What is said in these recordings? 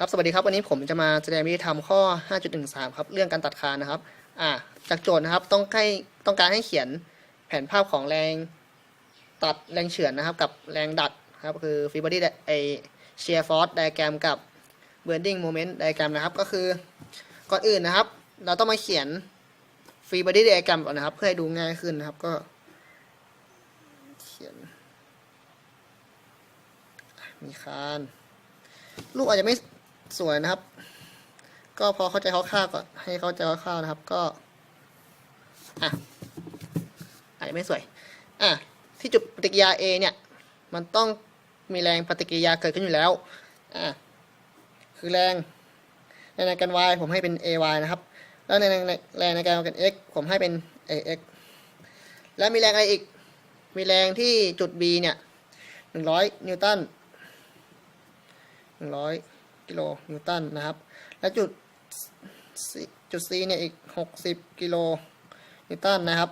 ครับสวัสดีครับวันนี้ผมจะมาแสดงวิธีทำข้อ 5.13 ครับเรื่องการตัดคานนะครับอ่าจากโจทย์นะครับต้องให้ต้องการให้เขียนแผนภาพของแรงตัดแรงเฉือนนะครับ กับแรงดัดครับคือฟรีบอดี้ไอเชียร์ฟอร์สไดแกรมกับเบ r ร์ i ิ g งโมเมนต์ไดแกรมนะครับ ก็คือก่อนอื่นนะครับ เราต้องมาเขียนฟรีบอดี้ไดแกรมก่อนนะครับ เพื่อให้ดูง่ายขึ้นนะครับก็เขียนมีคานรูปอาจจะไม่ สวยนะครับ ก็พอเข้าใจคร่าวๆก่อนให้เข้าใจคร่าวๆนะครับ ก็อะอาจจะไม่สวยอะที่จุดปฏิกิริยา A เนี่ย มันต้องมีแรงปฏิกิริยาเกิดขึ้นอยู่แล้วอะคือแรงในในการ y ผมให้เป็น ay นะครับ แล้วในในแรงในการกัน x ผมให้เป็น ax แล้วมีแรงอะไรอีก มีแรงที่จุด B เนี่ย100นิวตัน100 กิโลนิวตันนะครับ และจุดจุด C เนี่ยอีก 60 กิโลนิวตันนะครับ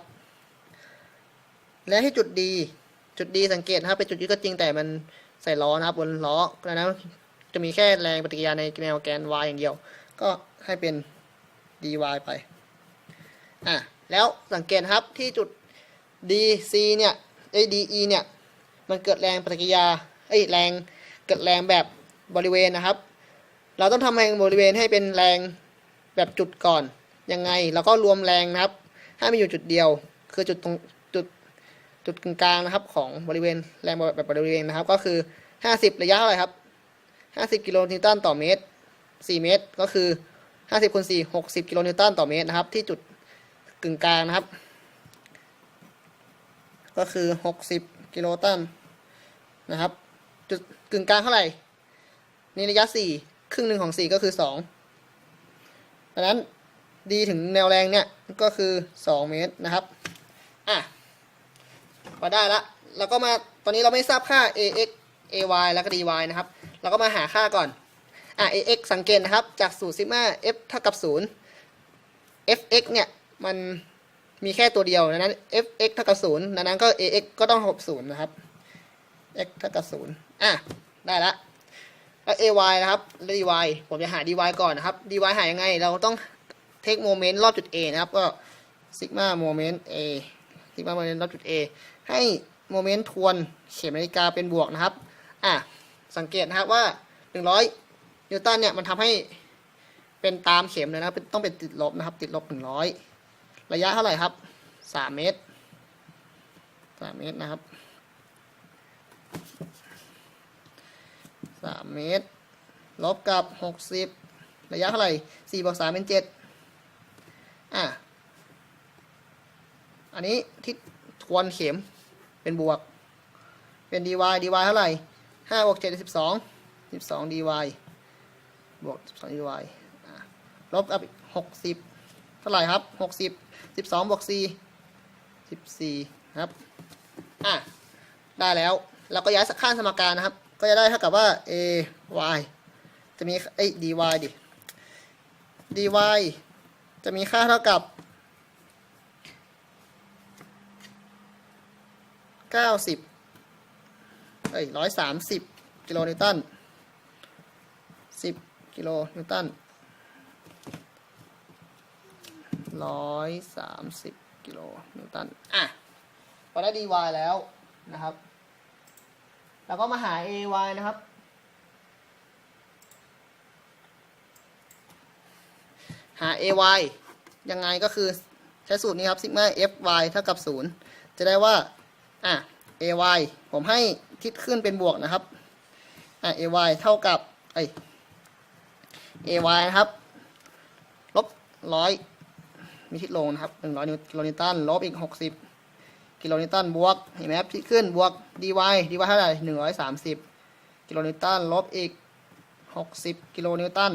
และที่จุด D จุด D สังเกตนะครับเป็นจุดยึดก็จริงแต่มันใส่ล้อนะครับบนล้อดังนั้นจะมีแค่แรงปฏิกิริยาในแนวแกน y อย่างเดียว ก็ให้เป็น dy ไป อะ แล้วสังเกตครับที่จุด DC เนี่ยไอ้ DE เนี่ย มันเกิดแรงปฏิกิริยาเอ้ยแรงเกิดแรงแบบบริเวณนะครับ เราต้องทำแรงบริเวณให้เป็นแรงแบบจุดก่อน ยังไงแล้วก็รวมแรงนะครับถ้มีอยู่จุดเดียว คือจุดตรงจุดจุดกลางนะครับ ของบริเวณแรงแบบบริเวณนะครับ ก็คือ 50 ระยะเท่าไหร่ครับ 50 กิโลนิวตันต่อเมตร 4 เมตร ก็คือ 50คูณ4 60 กิโลนิวตันต่อเมตรนะครับ ที่จุดกึ่งกลางนะครับ ก็คือ 60 กิโลตันนะครับ จุดกึ่งกลางเท่าไหร่ นี่ระยะ 4 ครึ่งหนึ่งของ 4 ก็คือ2ดังนั้นดีถึงแนวแรงเนี่ยก็คือ 2 เมตรนะครับ อะพอได้ละแล้วก็มาตอนนี้เราไม่ทราบค่า ax ay แล้วก็ dy นะครับ เราก็มาหาค่าก่อน อะ ax สังเกตนะครับ จากสูตรซิกมา f เท่ากับ 0 fx เนี่ยมันมีแค่ตัวเดียวดังนั้น fx เท่ากับ0ดังนั้นก็ ax ก็ต้องเท่ากับ0นะครับ x เท่ากับ0อะ ได้ละ แล้ว ay นะครับแล้ว dy ผมจะหา dy ก่อนนะครับ dy หายังไง เราต้องเทคโมเมนต์รอบจุด a นะครับ ก็ซิกมาโมเมนต์ a ซิกมาโมเมนต์รอบจุด a ให้โมเมนต์ทวนเข็มนาฬิกาเป็นบวกนะครับ อะ สังเกตนะครับว่า 100 นิวตันเนี่ย มันทำให้เป็นตามเข็มเลยนะครับต้องเป็นติดลบนะครับ ติดลบ 100 ระยะเท่าไหร่ครับ 3 เมตร 3 เมตรนะครับ สามเมตร ลบกับหกสิบระยะเท่าไหร่สี่บวกสามเป็นเจ็ดอะ อันนี้ทิศทวนเข็มเป็นบวก เป็น dy dy เท่าไหร่ห้าบวกเจ็ดสิบสองสิบสอง dy บวกสิบสอง dy ลบกับหกสิบเท่าไหร่ครับหกสิบสิบสองบวกสี่สิบสี่ครับ อะ ได้แล้ว เราก็ย้ายสักข้างสมการนะครับ ก็จะได้เท่ากับว่า a y จะมีเอ้ dy ดิ dy จะมีค่าเท่ากับ 90 เอ้ย 130 กิโลนิวตัน 10 กิโลนิวตัน 130 กิโลนิวตัน อะพอได้ dy แล้วนะครับ แล้วก็มาหา ay นะครับ หา ay ยังไงก็คือใช้สูตรนี้ครับ sigma fy เท่ากับ 0 จะได้ว่า อะ ay ผมให้ทิศขึ้นเป็นบวกนะครับ อะ ay เท่ากับเอ้ย ay นะครับ ลบร้อยมีทิศลงนะครับ100นิวตันลบอีก 60 กิโลนิวตันบวกเห็นไหมครับที่ขึ้นบวก dy dy เท่าไหร่หนึ่งร้อยสามสิบกิโลนิวตันลบอีกหกสิบกิโลนิวตัน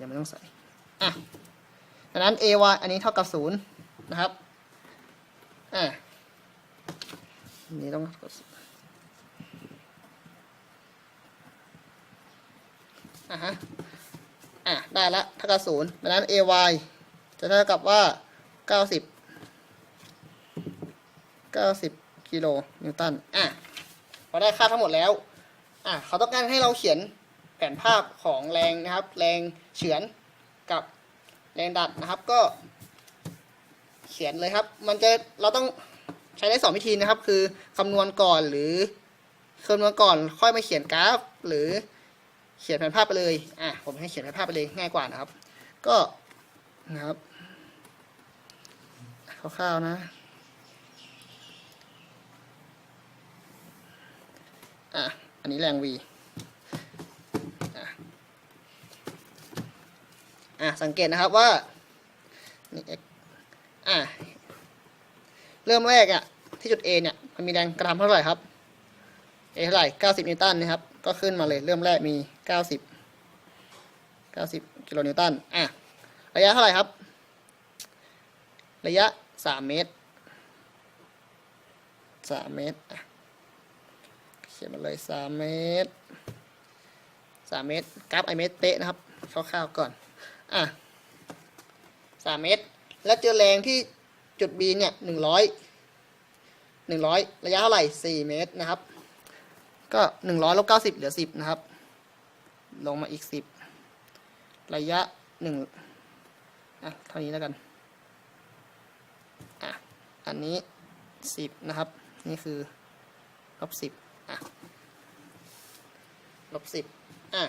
ยังไม่ต้องใส่อะดังนั้น ay อันนี้เท่ากับศูนย์นะครับอะอันนี้ต้องกดอะฮะอะได้ละเท่ากับศูนย์ดังนั้น ay จะเท่ากับว่าเก้าสิบ 90กิโลนิวตันอะพอได้ค่าทั้งหมดแล้วอะเขาต้องการให้เราเขียนแผนภาพของแรงนะครับ แรงเฉือนกับแรงดัดนะครับก็ เขียนเลยครับ มันจะเราต้องใช้ได้สองวิธีนะครับ คือคำนวณก่อนหรือคำนวณก่อนค่อยมาเขียนกราฟ หรือเขียนแผนภาพไปเลยอะผมให้เขียนแผนภาพไปเลยง่ายกว่านะครับ ก็นะครับคร่าวๆนะ อะ อันนี้แรง V อะอะ สังเกตนะครับว่า นี่ x อะ เริ่มแรกอะ ที่จุด A เนี่ย มันมีแรงกระทำเท่าไหร่ครับ A เท่าไหร่ 90 นิวตันนะครับ ก็ขึ้นมาเลย เริ่มแรกมี 90 90 กิโลนิวตัน อะ ระยะเท่าไหร่ครับ ระยะ 3 เมตร 3 เมตรอะ ขียนมาเลย3เมตร3เมตรกราฟไอเมตรเป๊ะนะครับคร่าวๆก่อน อะ3เมตร แล้วเจอแรงที่จุด B เนี่ย100 100ระยะเท่าไหร่4เมตรนะครับ ก็100ลบ90เหลือ10นะครับ ลงมาอีก10ระยะ1อะเท่านี้แล้วกันอะอันนี้10นะครับ นี่คือลบ10อะ ลบ10อะ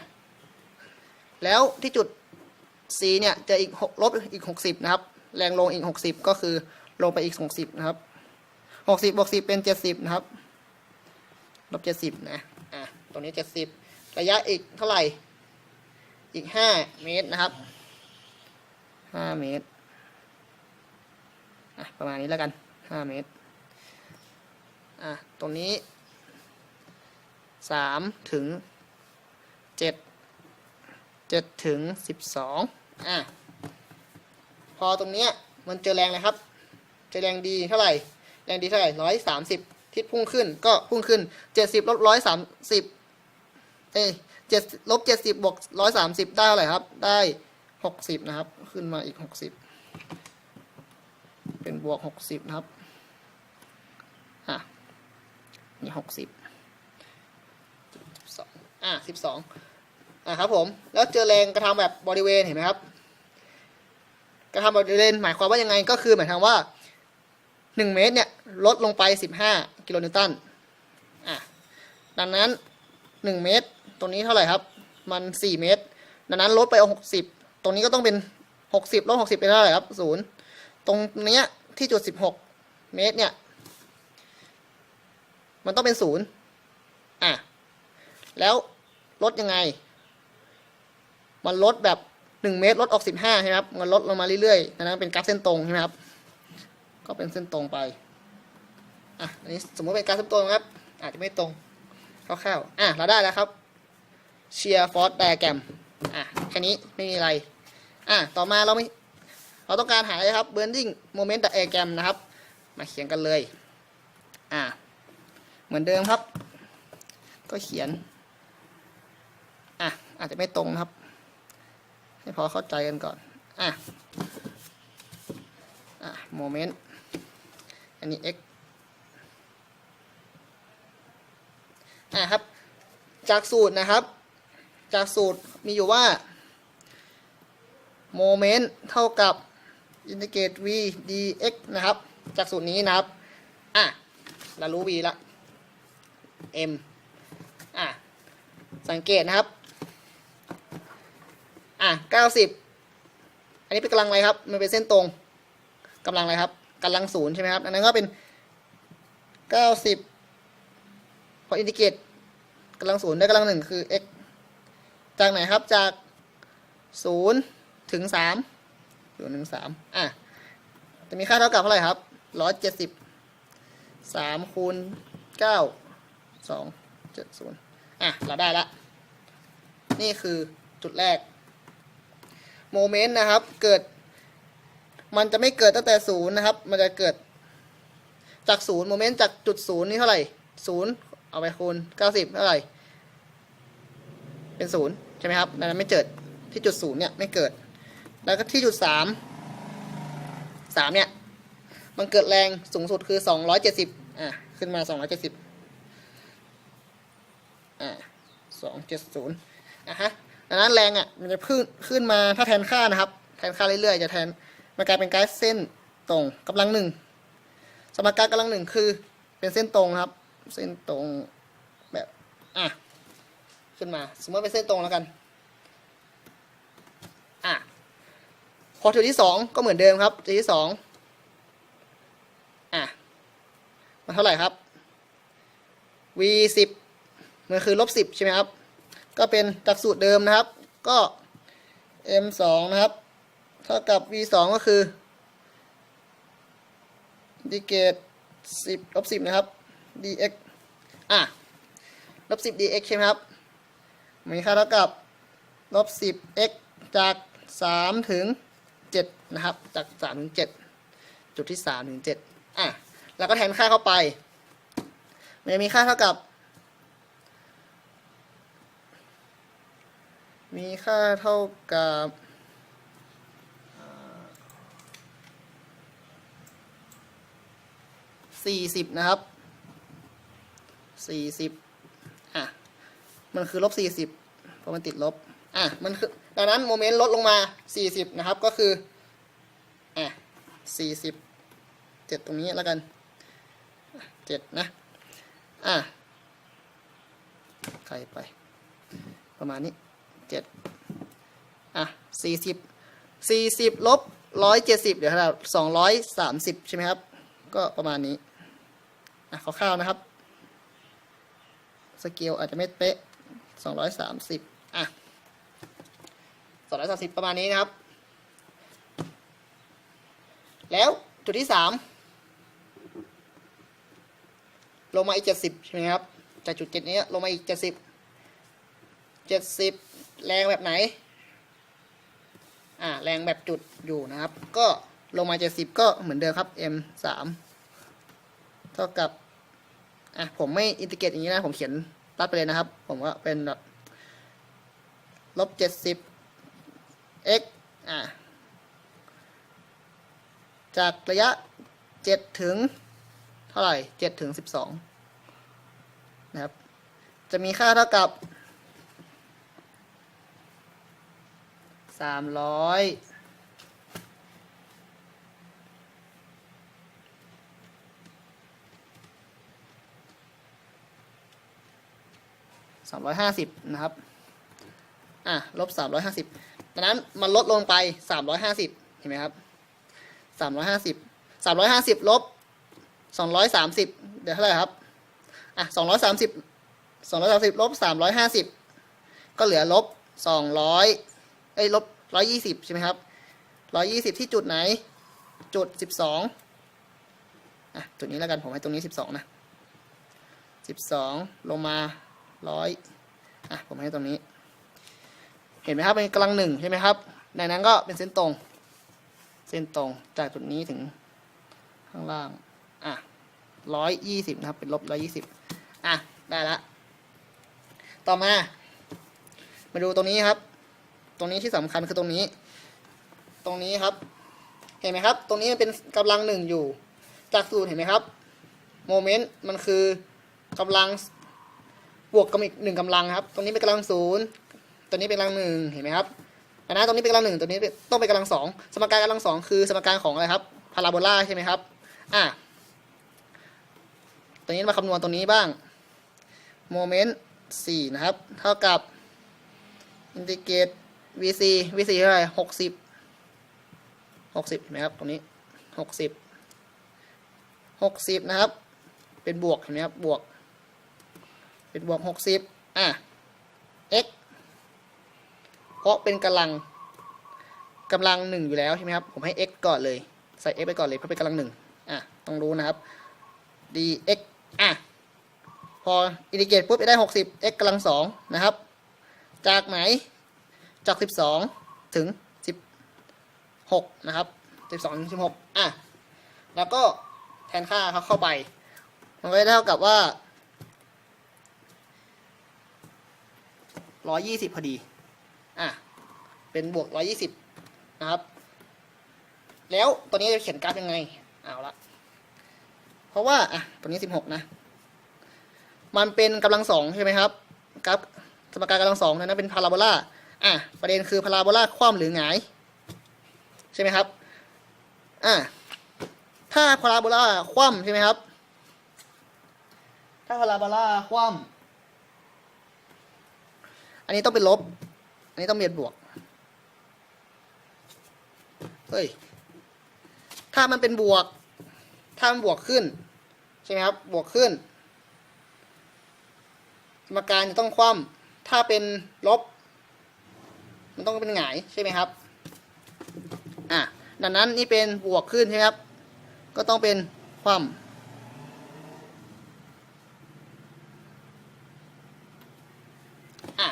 แล้วที่จุด C เนี่ยจะอีกหกลบอีก60นะครับ แรงลงอีก60ก็คือลงไปอีก60นะครับ60บวก10เป็น70นะครับลบ70นะอะตรงนี้70ระยะอีกเท่าไหร่ อีก5เมตรนะครับ5เมตรอะประมาณนี้แล้วกัน5เมตรอะตรงนี้ 3ถึง7 7ถึง12อะพอตรงเนี้ยมันเจอแรงเลยครับ เจอแรงดีเท่าไหร่ แรงดีเท่าไหร่ร้อยสามสิบทิศพุ่งขึ้นก็พุ่งขึ้นเจ็ดสิบลบร้อยสามสิบเอ้เจ็ดลบเจ็ดสิบบวกร้อยสามสิบได้เท่าไหร่ครับ ได้หกสิบนะครับ ขึ้นมาอีกหกสิบเป็นบวกหกสิบนะครับ อะ นี่หกสิบ อะสิบสองอะครับผมแล้วเจอแรงกระทำแบบบริเวณเห็นไหมครับ กระทำบริเวณหมายความว่ายังไงก็คือหมายความว่า1เมตรเนี่ยลดลงไป15กิโลนิวตันอะดังนั้น1เมตรตรงนี้เท่าไหร่ครับ มัน4เมตร ดังนั้นลดไปเอา60ตรงนี้ก็ต้องเป็น60ลบ60เป็นเท่าไหร่ครับ0ตรงเนี้ยที่จุด16เมตรเนี่ยมันต้องเป็น0อะแล้ว ลดยังไง มันลดแบบ1เมตรลดออก15ใช่ไหมครับ มันลดลงมาเรื่อยๆดังนั้นเป็นกราฟเส้นตรงใช่ไหมครับ ก็เป็นเส้นตรงไป อะ อันนี้สมมติเป็นกรารเส้นตรงครับ อาจจะไม่ตรงคร่าวๆ อะ เราได้แล้วครับเชียร์ฟอร์ดไดแกรมอะ แค่นี้ไม่มีอะไร อะ ต่อมาเราไม่ เราต้องการหาอะไรครับ bending moment diagram นะครับ มาเขียนกันเลย อะ เหมือนเดิมครับ ก็เขียน อาจจะไม่ตรงนะครับ ให้พอเข้าใจกันก่อน อะ อะโมเมนต์ อันนี้ x อะครับ จากสูตรนะครับ จากสูตรมีอยู่ว่าโมเมนต์เท่ากับอินทิเกรต v dx นะครับ จากสูตรนี้นะครับ อะ เรารู้ v ละ m อะ สังเกตนะครับ อะ90อันนี้เป็นกำลังอะไรครับ มันเป็นเส้นตรงกำลังอะไรครับกำลังศูนย์ใช่ไหมครับ อันนั้นก็เป็น90พออินทิเกรตกำลังศูนย์ได้กำลังหนึ่งคือ x จากไหนครับจาก0ถึง3 0ถึง3อะจะมีค่าเท่ากับเท่าไหร่ครับ170 3คูณ9 2 7 0อะ เราได้ละ นี่คือจุดแรก โมเมนต์นะครับ เกิด มันจะไม่เกิดตั้งแต่ศูนย์นะครับ มันจะเกิด จากศูนย์โมเมนต์จากจุดศูนย์นี่เท่าไหร่ศูนย์เอาไปคูณเก้าสิบเท่าไหร่ เป็นศูนย์ใช่ไหมครับดังนั้นไม่เกิดที่จุดศูนย์เนี่ยไม่เกิด แล้วก็ที่จุดสามสามเนี่ย มันเกิดแรงสูงสุดคือสองร้อยเจ็ดสิบอะขึ้นมาสองร้อยเจ็ดสิบอ่าสองเจ็ดศูนย์อะฮะ ดังนั้นแรงอะมันจะขึ้นขึ้นมาถ้าแทนค่านะครับ แทนค่าเรื่อยๆจะแทนมันกลายเป็นกราฟเส้นตรงกำลังหนึ่งสมการกำลังหนึ่งคือเป็นเส้นตรงครับ เส้นตรงแบบอะขึ้นมา สมมติเป็นเส้นตรงแล้วกันอะพอจุดที่สองก็เหมือนเดิมครับจุดที่สองอะมันเท่าไหร่ครับ v สิบมันคือลบสิบใช่ไหมครับ ก็เป็นจากสูตรเดิมนะครับ ก็ m สองนะครับ เท่ากับ v สองก็คืออินทิเกรตสิบลบสิบนะครับ dx อะลบสิบ dx ใช่ไหมครับ มีค่าเท่ากับลบสิบ x จากสามถึงเจ็ดนะครับ จากสามถึงเจ็ดจุดที่สามถึงเจ็ดอะ แล้วก็แทนค่าเข้าไป มันจะมีค่าเท่ากับ มีค่าเท่ากับสี่สิบนะครับสี่สิบอะ มันคือลบสี่สิบเพราะมันติดลบ อะ มันคือ ดังนั้นโมเมนต์ลดลงมาสี่สิบนะครับ ก็คือ อะสี่สิบเจ็ดตรงนี้แล้วกันเจ็ดนะ อะใครไป ประมาณนี้ เจ็ดอะสี่สิบสี่สิบลบร้อยเจ็ดสิบเดี๋ยวเราสองร้อยสามสิบใช่ไหมครับ ก็ประมาณนี้อะคร่าวๆนะครับ สเกลอาจจะไม่เป๊ะสองร้อยสามสิบอะสองร้อยสามสิบประมาณนี้นะครับ แล้วจุดที่สามลงมาอีกเจ็ดสิบใช่ไหมครับ จากจุดเจ็ดนี้ลงมาอีกเจ็ดสิบเจ็ดสิบ แรงแบบไหน อ่า แรงแบบจุดอยู่นะครับ ก็ลงมาเจ็ดสิบก็เหมือนเดิมครับ m สามเท่ากับ อะ ผมไม่อินทิเกรตอย่างนี้นะ ผมเขียนตัดไปเลยนะครับ ผมว่าเป็นแบบลบเจ็ดสิบ x อะ จากระยะเจ็ดถึง เท่าไหร่เจ็ดถึงสิบสองนะครับ จะมีค่าเท่ากับ สามร้อยสามร้อยห้าสิบนะครับ อะ ลบสามร้อยห้าสิบดังนั้นมันลดลงไปสามร้อยห้าสิบเห็นไหมครับสามร้อยห้าสิบสามร้อยห้าสิบลบสองร้อยสามสิบเดี๋ยวเท่าไหร่ครับ อะสองร้อยสามสิบสองร้อยสามสิบลบสามร้อยห้าสิบก็เหลือลบสองร้อย เอ้ยลบร้อยยี่สิบใช่ไหมครับร้อยยี่สิบที่จุดไหน จุดสิบสองอะจุดนี้แล้วกันผมให้ตรงนี้สิบสองนะสิบสองลงมาร้อยอะผมให้ตรงนี้ เห็นไหมครับเป็นกำลังหนึ่งใช่ไหมครับในนั้นก็เป็นเส้นตรง เส้นตรงจากจุดนี้ถึงข้างล่างอะร้อยยี่สิบนะครับเป็นลบร้อยยี่สิบอะได้ละต่อมา มาดูตรงนี้ครับ ตรงนี้ที่สำคัญคือตรงนี้ ตรงนี้ครับ เห็นไหมครับ ตรงนี้มันเป็นกำลังหนึ่งอยู่ จากสูตรเห็นไหมครับ โมเมนต์มันคือกำลังบวกกับอีกหนึ่งกำลังครับ ตรงนี้เป็นกำลังศูนย์ตัวนี้เป็นกำลังหนึ่งเห็นไหมครับอันนั้นตรงนี้เป็นกำลังหนึ่งตัวนี้ต้องเป็นกำลังสองสมการกำลังสองคือสมการของอะไรครับพาราโบลาใช่ไหมครับ อะตัวนี้มาคำนวณตรงนี้บ้าง โมเมนต์สี่นะครับ เท่ากับ อินทิเกรต vc vc เท่าไหร่หกสิบหกสิบเห็นไหมครับตรงนี้หกสิบหกสิบนะครับ เป็นบวกเห็นไหมครับบวก เป็นบวกหกสิบอะ x เพราะเป็นกำลังกำลังหนึ่งอยู่แล้วใช่ไหมครับ ผมให้ x ก่อนเลย ใส่ x ไปก่อนเลยเพราะเป็นกำลังหนึ่งอะ ต้องรู้นะครับ dx อะ พออินทิเกรตปุ๊บจะได้60 x กำลังสองนะครับ จากไหน จาก 12 ถึง 16 นะครับ 12 ถึง 16 อะ แล้วก็แทนค่าเขาเข้าไป มันก็จะเท่ากับว่า 120 พอดี อะ เป็นบวก 120 นะครับ แล้วตัวนี้จะเขียนกราฟยังไง เอาละ เพราะว่า อะ ตัวนี้สิบหกนะ มันเป็นกำลังสองใช่ไหมครับกราฟสมการกำลังสองนั้นเป็นพาราโบลา อะประเด็นคือพาราโบลาคว่ำหรือหงายใช่ไหมครับอะถ้าพาราโบลาคว่ำใช่ไหมครับ ถ้าพาราโบลาคว่ำอันนี้ต้องเป็นลบ อันนี้ต้องเป็นบวกเฮ้ยถ้ามันเป็นบวก ถ้ามันบวกขึ้นใช่ไหมครับบวกขึ้น สมการจะต้องคว่ำถ้าเป็นลบ มันต้องเป็นหงายใช่ไหมครับอะดังนั้นนี่เป็นบวกขึ้นใช่ไหมครับ ก็ต้องเป็นคว่ำอะ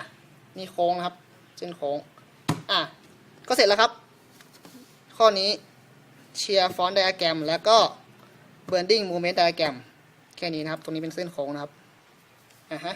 นี่โค้งนะครับเส้นโค้งอะก็เสร็จแล้วครับ ข้อนี้เชียร์ฟอนต์ไดอะแกรมแล้วก็เบิร์นดิ้งโมเมนต์ไดอะแกรมแค่นี้นะครับ ตรงนี้เป็นเส้นโค้งนะครับอะฮะ